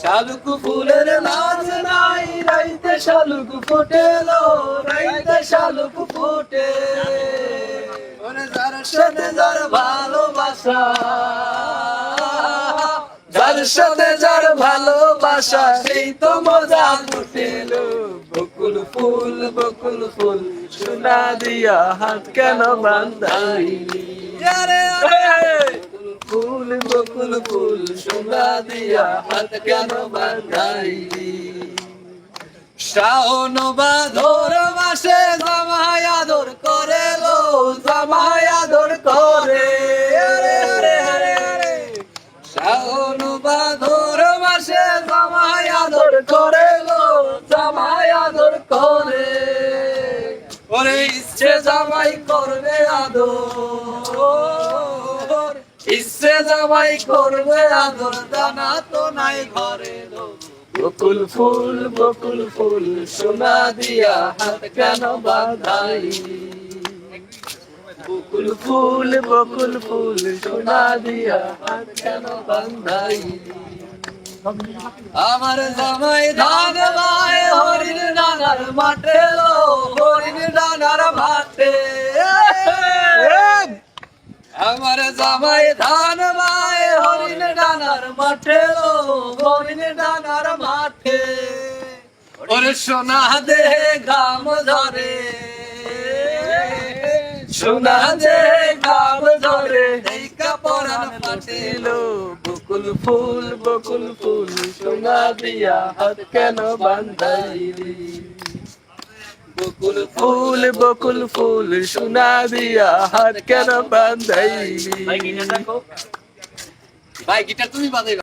শালুক ফুলের লাজ নাই রাইতে শালুক ফোটেলো রাইতে শালুক ফোটে। যার সাথে যার ভালোবাসা যার সাথে যার ভালোবাসা সেই তো মজা লুটেলো বকুল ফুল বকুল ফুল সোনা দিয়া হাত কেন আরে আরে। ফুল বকুল ফুল সোনা দিয়া হাত কেন বান্ধাইলি শ্রাবণ বাধর মাসে জামাই আদর করে লো, জামাই আদর করে। শ্রাবণ বাধর মাসে জামাই আদর করে লো, জামাই আদর করে। ওরে ইচ্ছে জামাই করবে আদর। ইচ্ছে জামাই করবে আদর, দানা তো নাই ঘরে বকুল ফুল বকুল ফুল, সোনা দিয়া হাত কেন বাঁধাই? বকুল ফুল বকুল ফুল, সোনা দিয়া হাত কেন বাঁধাই? আমার জামাই ধান মায় হরিণ ডানার মাঠে হরিণ ডানার মাঠে আমার জামাই ধান মায়, হরিণ ডানার মাঠে হরিণ ডানার মাঠে। ওরে সোনা দে ঘাম ধরে, সোনা দে ঘাম ধরে বকুল ফুল বকুল ফুল, সোনা দিয়া হাত কেন বান্ধাইলি? ফুল বকুল ফুল সোনা দিয়া হাত কেন বান্ধাইলি? ভাই গিটার তুমি বাজাইবা?